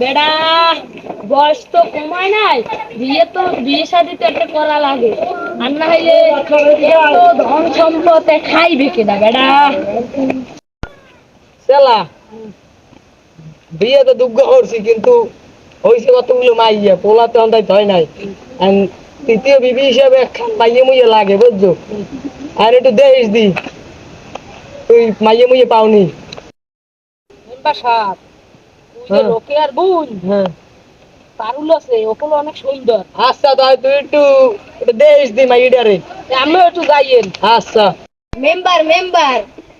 বেড়া বয়স তো কমায় নাই বিয়ে তো বিয়ে শাদি তো একটা করা লাগে। আর না হইলে ধন সম্পদ খাইবে কেনা বেড়া? বিয়ে তো দুগ্গ করছি কিন্তু হয়েছে কতগুলো মাইয়া পোলা তো অন্তাই হয় নাই। তৃতীয় বিবি হিসেবে মাইয়ে মুইয়ে লাগে বুঝছ? আর একটু দেশ দি তুই মাইয়ে মুইয়ে পাওনি। মেম্বার হ্যাঁ। আর বোন। হ্যাঁ। পারুল আছে ওগুলো অনেক সুন্দর। আচ্ছা তাই তুই একটু একটু দেশ দি মাইয়েটারে আমিও একটু যাইয়েন আচ্ছা। মেম্বার মেম্বার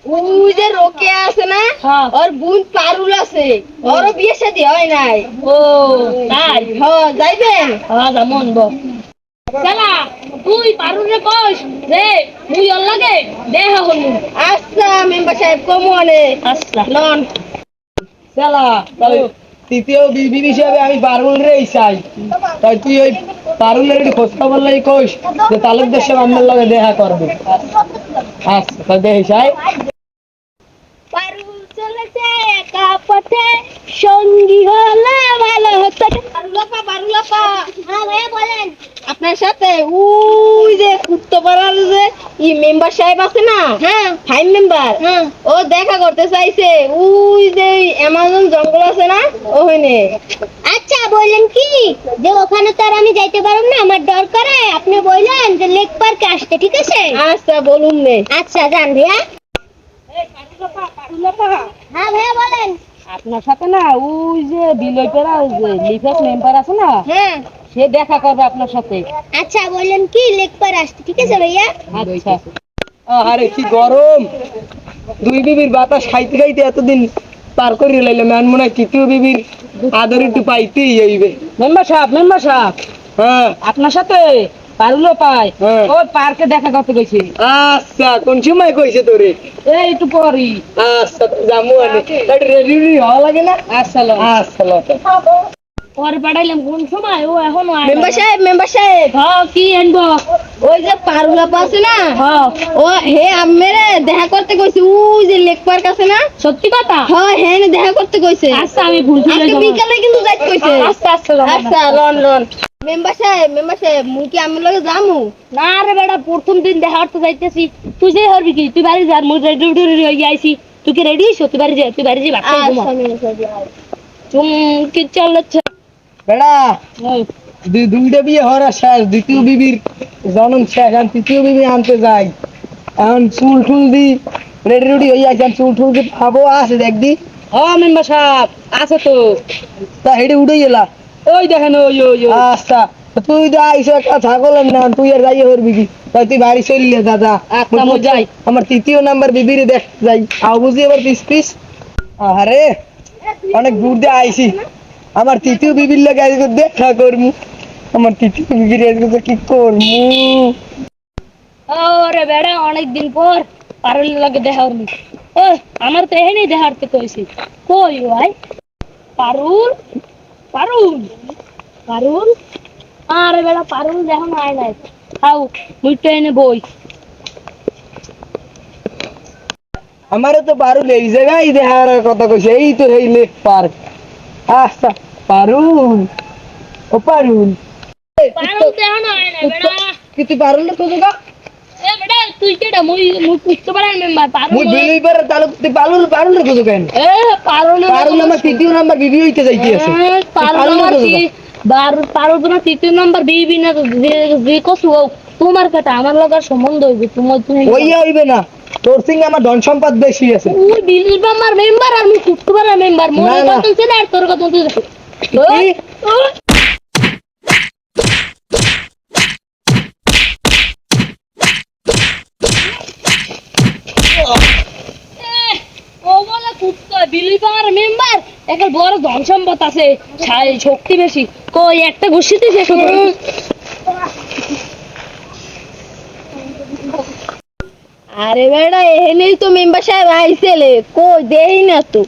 ওই যে রোকে আছে না হ্যাঁ। ওর বোন পারুল আছে। ওরও বিয়ে শাদী হয় নাই। ও। তাই হ যাইবেন। হ্যাঁ যেমন বল। চালা তুই পারুলে কস রে তুই ওর লাগে দেহ হলু আচ্ছা মেম্বার সাহেব কমনে আচ্ছা। লন। চালা তাই তৃতীয় বিবি হিসাবে আমি পারুল রে চাই। তাই তুই ওই পারুলের একটু খোঁজ খবর লাই কইস যে তালুকদার সাহেব আমার লগে দেখা করবে। আচ্ছা তাই দেখি চাই পারুল একা পথে সঙ্গী হলে ভালো হতো। পারুলাপা পারুলাপা হ্যাঁ ভাইয়া বলেন। আপনার সাথে ওই যে যে ই মেম্বার সাহেব আছে না? হ্যাঁ। ফাইভ মেম্বার ও দেখা করতে চাইছে। ওই যে অ্যামাজন জঙ্গল আছে না ওখানে। আচ্ছা বললেন কি? যে ওখানে তো আর আমি যাইতে পারব না আমার ডর করে আপনি বললেন যে লেক পার্কে আসতে ঠিক আছে? আচ্ছা বলুন নে। আচ্ছা যান ভাইয়া। হ্যাঁ ভাইয়া বলেন। আপনার সাথে না ওই যে ওই লিফেট মেম্বার আছে না হ্যাঁ। সে দেখা করবে আপনার সাথে। আচ্ছা বললেন কি লেক পার আসতে ঠিক আছে ভাইয়া? আচ্ছা। আরে কি গরম! দুই বিবির বাতাস খাইতে খাইতে এতদিন পার করে লাইলাম মনে হয় তৃতীয় বিবির আদর একটু পাইতেই হইবে। মেম্বার সাহেব মেম্বার সাহেব হ্যাঁ। আপনার সাথে? পারুলো পায়। হ্যাঁ। ওই পার্কে দেখা করতে গেছি। আচ্ছা কোন সময় কইছে তোরে? এই একটু পরই। আচ্ছা জামু আনে রেডি রেডি হওয়া লাগে না? আচ্ছা লো। আচ্ছা লো। পরে পাঠাইলাম কোন সময়? ও এখনও মেম্বার সাহেব মেম্বার সাহেব। হ্যাঁ কি আনব ওই যে পারুলাপা আছে না? হ্যাঁ। ও হে আমেরে দেখা করতে কইছে। ওই যে লেক পার্ক আছে না? সত্যি কথা? হ্যাঁ হ্যাঁ দেখা করতে কইছে। আচ্ছা আমি ভুল করে আজকে বিকালে কিন্তু যাইতে কইছে। আচ্ছা আচ্ছা। আচ্ছা লন লন মেম্বার সাহেব মেম্বার সাহেব মুই কি লগে যামু? না রে বেটা প্রথম দিন দেখা করতে যাইতেছি। তুই যে হরবি কি? তুই বাড়ি যা মুই রেডি রেডি হয়ে আইছি। তুই কি রেডি হইছ? তুই বাড়ি যা তুই বাড়ি যা ভাত খাই ঘুমা। আচ্ছা দুই দুইটা বিয়ে হওয়ার শেষ দ্বিতীয় বিবির জনম শেষ তৃতীয় বিবি আনতে যাই। এখন চুল টুল দি রেডি রেডি হয়ে আছে চুল টুল দি পাবো আছে দেখদি হ্যাঁ মেম্বার সাহেব আছে তো। তা হেঁটে উঠে গেলা। ওই দেখেন ওই ওই আচ্ছা তুই তো আইসো একটা ছাগলের না তুই আর যাই হরবি কি? তাই বাড়ি চললে দাদা। আচ্ছা, যাই। আমার তৃতীয় নাম্বার বিবির দেখ যাই। আও বুঝি এবার পিস পিস আরে অনেক দূর দিয়ে আইছি। আমার তৃতীয় বিবির লাগে আজকে দেখা করমু। আমার তৃতীয় বিবির আজকে কি করমু? ওরে বেড়া অনেক দিন পর পারুল লাগে দেখা হরনি ও আমার তো এখানে দেখা হরতে কইছি। কই ভাই? পারুল? পারুল পারুল আরে বেড়া পারুল দেখো না আয় নাই। খাও মুই এনে বই। আমারও তো পারুল এই জায়গায় দেখার কথা কইছে এই তো এই লেক পার্ক। আচ্ছা পারুল। ও পারুল। পারুল দেখো না তুই পারুল তো জায়গা তোমার কথা আমার লগার সম্বন্ধ হইবে তোমার হইবে না। তোর সিং আমার ধন সম্পদ বেশি আছে। ওই বিলির আমার মেম্বার আর আমি মেম্বার মোর না। কথা আর তোর কথা তুই ওই, ওই। এহ, ও বলে কুটতে বিলি পাওয়ার মেম্বার একটা বড় ধন সম্পদ আছে শক্তি বেশি। কই একটা ঘুষিতে শেষ হতো আরে বেড়া এখানেই তো মেম্বার সাহেব আইছেলে। কই দেই না তো।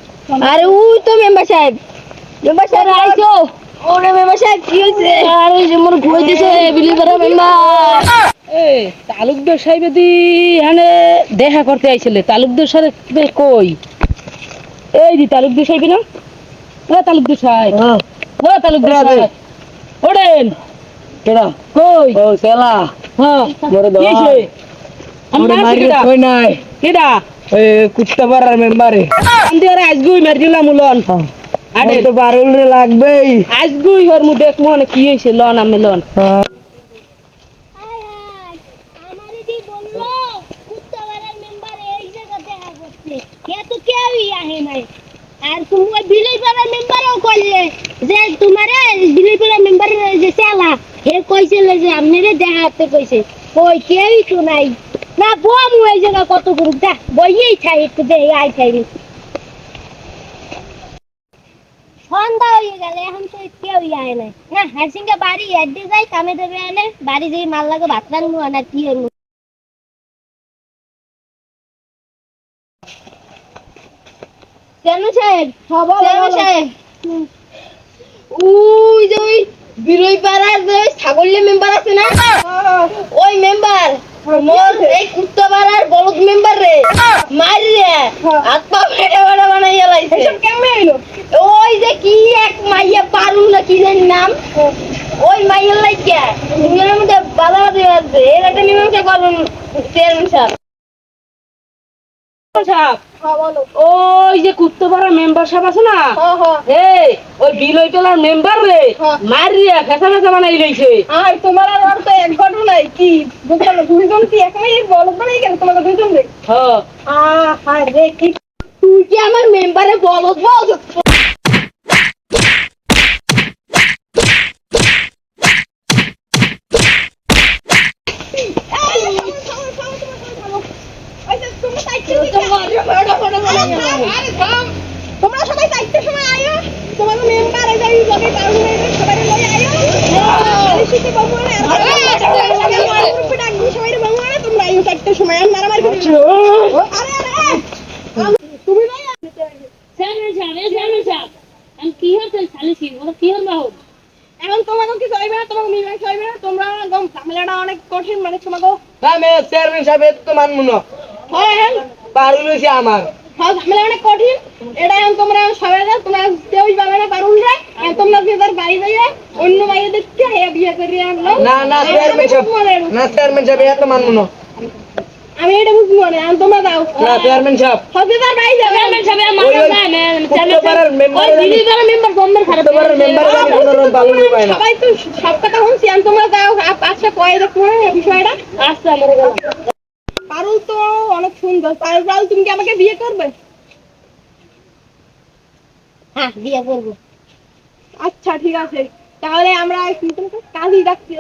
আরে ওই তো মেম্বার সাহেব। মেম্বার সাহেব আইছো? ওরে মেম্বার সাহেব কি হইছে? আরে যে মোর ঘুরে দিছে বিলি পাওয়ার মেম্বার তালুকদার সাহেব দি এখানে দেখা করতে আইছিলে তালুকদার সাহেব কই? এই দি তালুকদার সাহেব না? ও তালুকদার সাহেব। হ্যাঁ। ও তালুকদার সাহেব। ওড়েন। কেডা? কই? ও সেলা। হ্যাঁ। মোরে দাও। মারি কই নাই? কেডা? এ কুত্তা পাড়ার মেম্বারে আমি আর আজগুই মার দিলাম লন আরে। আরে তো পারুল রে লাগবেই। আজগুই হর মু দেখ মনে কি হইছে লন আমি লন হ্যাঁ হায় হায়, আমারে দি বলল, কুত্তাওয়ালার মেম্বার এই জায়গা দেখা করতে। এ তো কেউই আহে নাই। আর মেম্বারও যে তোমার মেম্বারের যে হে কইছিল যে আপনারে দেখা করতে কইছে। ওই কেউই তো নাই। না, বম জায়গা কত করুক যা, বইয়েই খাই একটু দে আই খাই সন্ধ্যা হয়ে গেলে এখন তো কেউই আয় নাই। না, হাসিঙ্গা বাড়ি এডে যাই, কামে দেবে আনে। বাড়ি যাই মাল লাগে, ভাত রান্নু না কি হলো সাহেব কেন সাহেব। উই যে ওই বিরই পাড়ার যে ছাগলের মেম্বার আছে না? ওই মেম্বার মোর এই কুত্তা পাড়ার বলদ মেম্বার রে। মারি রে হাত পা ফেটে ফেটে বানাইয়া লাইছে। কেমনে হইল? ওই যে কি এক মাইয়া পারুল না কি জানি নাম? ওই মাইয়ার লাইকা দুনিয়ার মধ্যে বাধা দিয়ে আছে এর একটা মীমাংসা করুন চেয়ারম্যান সাহেব। হ্যাঁ ওই যে কুত্তপাড়ার মেম্বার সাহেব আছে না? ওই বিলই তোলার মেম্বার রে। মারিয়া ফেসা ফেসা বানাই লইছে। আর তোমার আর ওর তো এক ঘটনাই কি? বুঝলো দুইজন কি এক মিনিট বলদ বানাই গেল তোমাকে দুইজন রে হ্যাঁ আহা রে কি তুই কি আমার মেম্বারে বলদ বলদ তোমরা সবাই চারটের সময় আয়ো তোমাকে মেম্বার এই যে লগে পারব সবাই লই আয়ো আলিশিতে বাবু না সবাই বাবু না তোমরা আয়ো চারটের সময় আর মারামারি করো আরে আরে তুমি নাই চেয়ারম্যান সাহেব এই চেয়ারম্যান সাহেব আমি কি হচ্ছে সালিসি ওরা কি হল বাবু এখন তোমাকে কি চলবে না তোমাকে মীমাংসা চলবে না তোমরা একদম ঝামেলাটা অনেক কঠিন মানে তোমাকে আমি চেয়ারম্যান সাহেব তো মানবো না হয় হ্যাঁ পারুল হইছে আমার হ্যাঁ ঝামেলা অনেক কঠিন এটা এখন তোমরা সবাই তোমরা কেউই পাবে না পারুন না এখন তোমরা যে তার বাড়ি যাইয়ে অন্য বাইরে দেখতে হ্যাঁ আনলো না না চেয়ারম্যান সাহেব না চেয়ারম্যান সাহেব এত মানবো না। আমি এটা বুঝব না এখন তোমরা দাও না চেয়ারম্যান সাহেব। হতে তার বাড়ি চেয়ারম্যান সাহেব আমার ওই ওই না কুত্তপাড়ার ওই বিলি তোলার মেম্বার বন্ধের খারাপ কুত্তপাড়ার member রা কোনো রকম পালন পায় না। সবাই তো সব কথা শুনছি এখন তোমরা দাও আচ্ছা কয়ে দেখো এই বিষয়টা। আচ্ছা আমার গেলাম পারুল তো অনেক সুন্দর। পারুল পারুল তুমি কি আমাকে বিয়ে করবে? হ্যাঁ বিয়ে করব। আচ্ছা ঠিক আছে। তাহলে আমরা কাজই কাজী